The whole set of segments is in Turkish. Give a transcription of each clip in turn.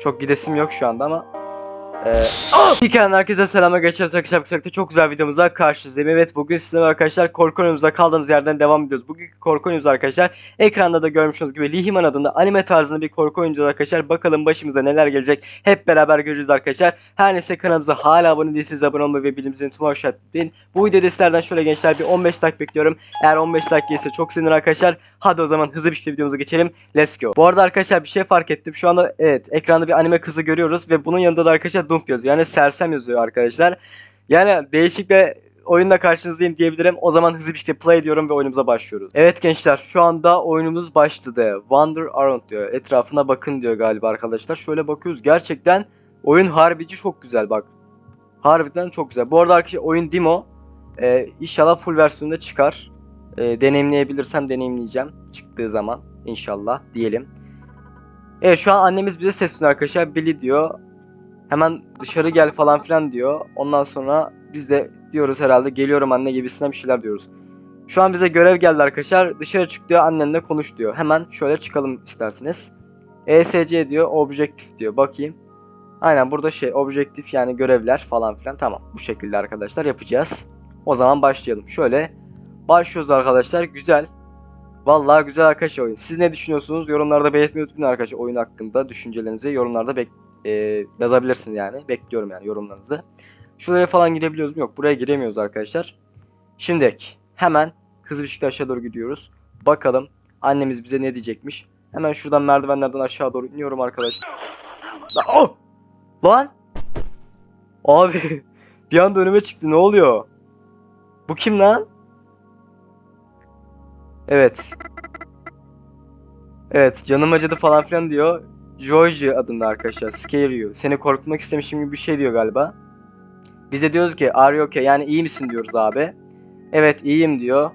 Çok gidesim yok şu anda ama. Ee, yandan herkese selamlar geçeceğiz arkadaşlar. Bu çok güzel videomuzla karşınızdayım. Evet bugün sizlerle arkadaşlar korku kaldığımız yerden devam ediyoruz. Bugünkü korku arkadaşlar ekranda da görmüş olduğunuz gibi Lihiman adında anime tarzında bir korku oyuncu arkadaşlar. Bakalım başımıza neler gelecek hep beraber göreceğiz arkadaşlar. Her neyse kanalımıza hala abone değilseniz abone olmayı ve bildirimlerin tüm işaretleyin. Bu videoda sizlerden şöyle gençler bir 15 like bekliyorum. Eğer 15 like gelirse çok sevinirim arkadaşlar. Hadi o zaman hızlı bir şekilde videomuza geçelim. Let's go. Bu arada arkadaşlar bir şey fark ettim. Şu anda evet ekranda bir anime kızı görüyoruz ve bunun yanında da arkadaşlar Dump yazıyor. Yani sersem yazıyor arkadaşlar. Yani değişik bir oyunla karşınızdayım diyebilirim. O zaman hızlı bir şekilde play diyorum ve oyunumuza başlıyoruz. Evet gençler şu anda oyunumuz başladı. Wander around diyor. Etrafına bakın diyor galiba arkadaşlar. Şöyle bakıyoruz. Gerçekten oyun harbici çok güzel bak. Harbiden çok güzel. Bu arada arkadaşlar oyun demo. Ee, inşallah full versiyonda çıkar. Ee, deneyimleyebilirsem deneyimleyeceğim. Çıktığı zaman inşallah diyelim. Evet şu an annemiz bize sesleniyor arkadaşlar. Billy diyor. Hemen dışarı gel falan filan diyor. Ondan sonra biz de diyoruz herhalde geliyorum anne gibisinden bir şeyler diyoruz. Şu an bize görev geldi arkadaşlar. Dışarı çık diyor annenle konuş diyor. Hemen şöyle çıkalım isterseniz. ESC diyor objektif diyor. Bakayım. Aynen burada şey objektif yani görevler falan filan. Tamam bu şekilde arkadaşlar yapacağız. O zaman başlayalım. Şöyle başlıyoruz arkadaşlar. Güzel. Vallahi güzel arkadaşlar oyun. Siz ne düşünüyorsunuz? Yorumlarda belirtmeyi unutmayın arkadaşlar oyun hakkında düşüncelerinizi yorumlarda bek e, yazabilirsiniz yani. Bekliyorum yani yorumlarınızı. Şuraya falan girebiliyoruz mu? Yok buraya giremiyoruz arkadaşlar. Şimdi hemen hızlı bir şekilde aşağı doğru gidiyoruz. Bakalım annemiz bize ne diyecekmiş. Hemen şuradan merdivenlerden aşağı doğru iniyorum arkadaşlar. Oh! Lan! Abi bir anda önüme çıktı ne oluyor? Bu kim lan? Evet. Evet canım acıdı falan filan diyor. Joji adında arkadaşlar. Scare you. Seni korkutmak istemişim gibi bir şey diyor galiba. Bize diyoruz ki are you okay? Yani iyi misin diyoruz abi. Evet iyiyim diyor.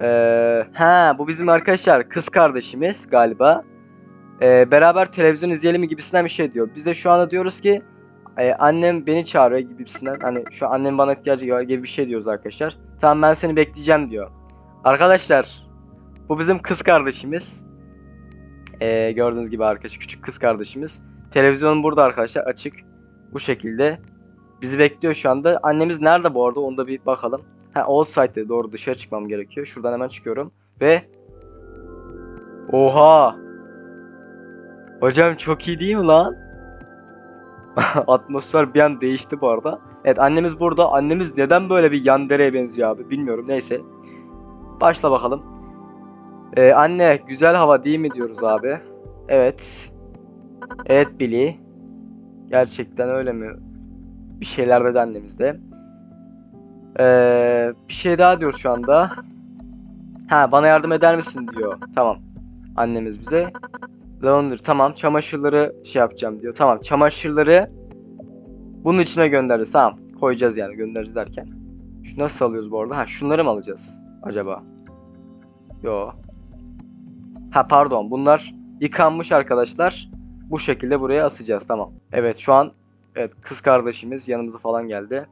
Ee, ha bu bizim arkadaşlar kız kardeşimiz galiba. Ee, beraber televizyon izleyelim mi gibisinden bir şey diyor. Biz de şu anda diyoruz ki e, annem beni çağırıyor gibisinden. Hani şu an annem bana ihtiyacı var gibi bir şey diyoruz arkadaşlar. Tamam ben seni bekleyeceğim diyor. Arkadaşlar bu bizim kız kardeşimiz. Ee, gördüğünüz gibi arkadaşlar küçük kız kardeşimiz. Televizyon burada arkadaşlar açık. Bu şekilde. Bizi bekliyor şu anda. Annemiz nerede bu arada onu da bir bakalım. Ha old site'de doğru dışarı çıkmam gerekiyor. Şuradan hemen çıkıyorum. Ve Oha! Hocam çok iyi değil mi lan? Atmosfer bir an değişti bu arada. Evet annemiz burada. Annemiz neden böyle bir yandereye benziyor abi bilmiyorum. Neyse. Başla bakalım. Ee, anne güzel hava değil mi diyoruz abi. Evet. Evet Billy. Gerçekten öyle mi? Bir şeyler dedi annemiz de. Ee, bir şey daha diyor şu anda. Ha bana yardım eder misin diyor. Tamam. Annemiz bize. Laundry tamam çamaşırları şey yapacağım diyor. Tamam çamaşırları bunun içine göndereceğiz. Tamam koyacağız yani göndereceğiz derken. Şu nasıl alıyoruz bu arada? Ha şunları mı alacağız acaba? Yo. Ha pardon bunlar yıkanmış arkadaşlar. Bu şekilde buraya asacağız tamam. Evet şu an evet kız kardeşimiz yanımıza falan geldi.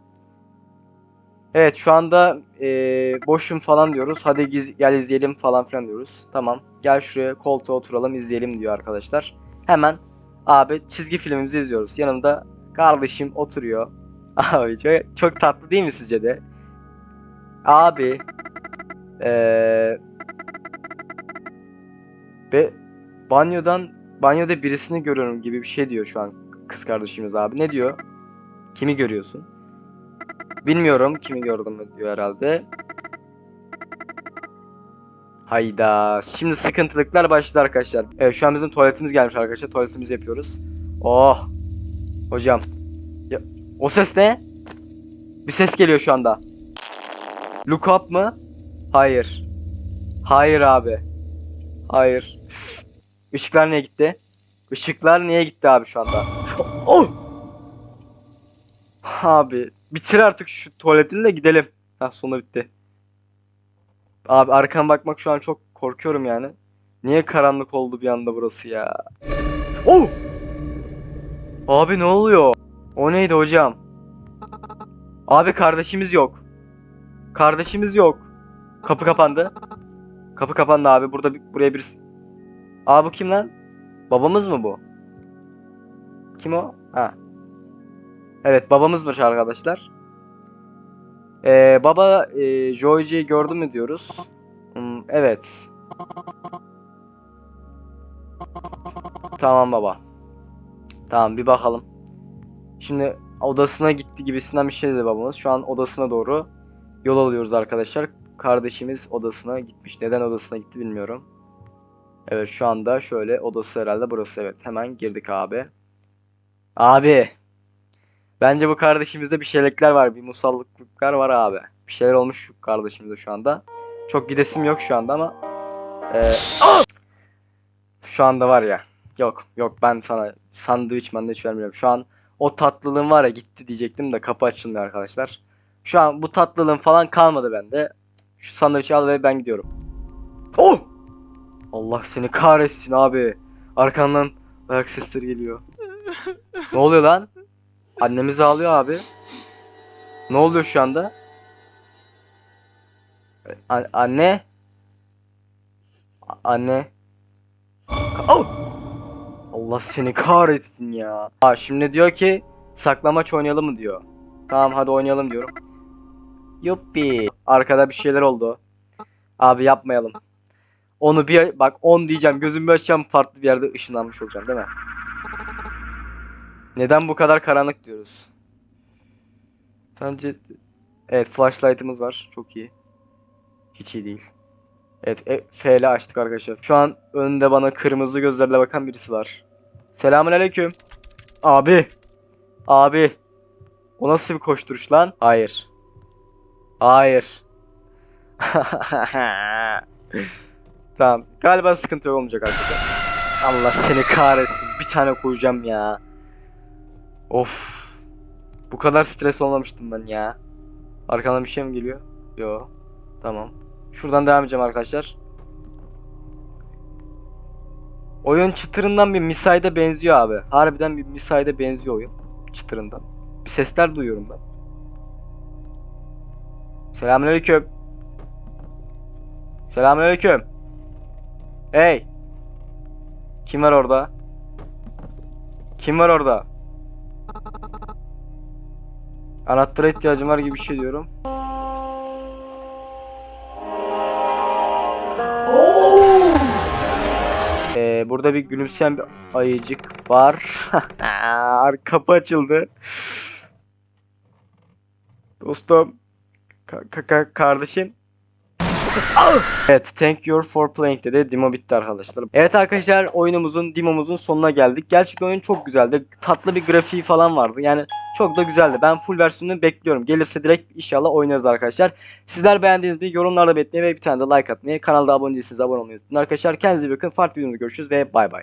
Evet şu anda eee boşum falan diyoruz. Hadi giz, gel izleyelim falan filan diyoruz. Tamam. Gel şuraya koltuğa oturalım izleyelim diyor arkadaşlar. Hemen abi çizgi filmimizi izliyoruz. Yanımda kardeşim oturuyor. Abi çok, çok tatlı değil mi sizce de? Abi eee ve banyodan banyoda birisini görüyorum gibi bir şey diyor şu an kız kardeşimiz abi. Ne diyor? Kimi görüyorsun? Bilmiyorum kimi gördüm diyor herhalde. Hayda. Şimdi sıkıntılıklar başladı arkadaşlar. Evet şu an bizim tuvaletimiz gelmiş arkadaşlar. Tuvaletimizi yapıyoruz. Oh. Hocam. Ya, o ses ne? Bir ses geliyor şu anda. Look up mı? Hayır. Hayır abi. Hayır. Işıklar niye gitti? Işıklar niye gitti abi şu anda? oh! Abi bitir artık şu tuvaletini de gidelim. Ha sonu bitti. Abi arkama bakmak şu an çok korkuyorum yani. Niye karanlık oldu bir anda burası ya? Oh! Abi ne oluyor? O neydi hocam? Abi kardeşimiz yok. Kardeşimiz yok. Kapı kapandı. Kapı kapandı abi. Burada buraya bir Abi bu kim lan? Babamız mı bu? Kim o? Ha. Evet babamızmış arkadaşlar. Ee, baba e, Joy'ciyi gördü mü diyoruz. Hmm, evet. Tamam baba. Tamam bir bakalım. Şimdi odasına gitti gibisinden bir şey dedi babamız. Şu an odasına doğru yol alıyoruz arkadaşlar. Kardeşimiz odasına gitmiş. Neden odasına gitti bilmiyorum. Evet şu anda şöyle odası herhalde burası evet. Hemen girdik abi. Abi. Bence bu kardeşimizde bir şeylikler var. Bir musallıklıklar var abi. Bir şeyler olmuş şu kardeşimizde şu anda. Çok gidesim yok şu anda ama. Ee, şu anda var ya. Yok yok ben sana sandviç mandviç vermiyorum. Şu an o tatlılığın var ya gitti diyecektim de kapı açılmıyor arkadaşlar. Şu an bu tatlılığın falan kalmadı bende. Şu sandviçi al ve ben gidiyorum. Oh! Allah seni kahretsin abi. Arkandan ayak sesleri geliyor. ne oluyor lan? Annemiz ağlıyor abi. Ne oluyor şu anda? A- anne? A- anne? Au! Allah seni kahretsin ya. Aa, şimdi diyor ki saklamaç oynayalım mı diyor. Tamam hadi oynayalım diyorum. Yuppi. Arkada bir şeyler oldu. Abi yapmayalım. Onu bir bak 10 diyeceğim gözümü açacağım farklı bir yerde ışınlanmış olacağım değil mi? Neden bu kadar karanlık diyoruz? Sence evet flashlight'ımız var. Çok iyi. Hiç iyi değil. Evet e, FL açtık arkadaşlar. Şu an önünde bana kırmızı gözlerle bakan birisi var. Selamünaleyküm. Abi. Abi. O nasıl bir koşturuş lan? Hayır. Hayır. tamam. Galiba sıkıntı olmayacak arkadaşlar. Allah seni kahretsin. Bir tane koyacağım ya. Of. Bu kadar stres olmamıştım ben ya. Arkamdan bir şey mi geliyor? Yo. Tamam. Şuradan devam edeceğim arkadaşlar. Oyun çıtırından bir Misay'da benziyor abi. Harbiden bir Misay'da benziyor oyun. Çıtırından. Bir sesler duyuyorum ben. Selamünaleyküm. Selamünaleyküm. Hey. Kim var orada? Kim var orada? Anahtara ihtiyacım var gibi bir şey diyorum. Ee, burada bir gülümseyen bir ayıcık var. Kapı açıldı. Dostum. Ka- ka- ka- kardeşim. Evet, thank you for playing dedi. Demo bitti arkadaşlar. Evet arkadaşlar, oyunumuzun, demomuzun sonuna geldik. Gerçekten oyun çok güzeldi. Tatlı bir grafiği falan vardı. Yani çok da güzeldi. Ben full versiyonunu bekliyorum. Gelirse direkt inşallah oynarız arkadaşlar. Sizler beğendiğiniz bir yorumlarda belirtmeyi ve bir tane de like atmayı, kanalda abone değilseniz abone olmayı unutmayın arkadaşlar. Kendinize iyi bakın. Farklı videomda görüşürüz ve bay bay.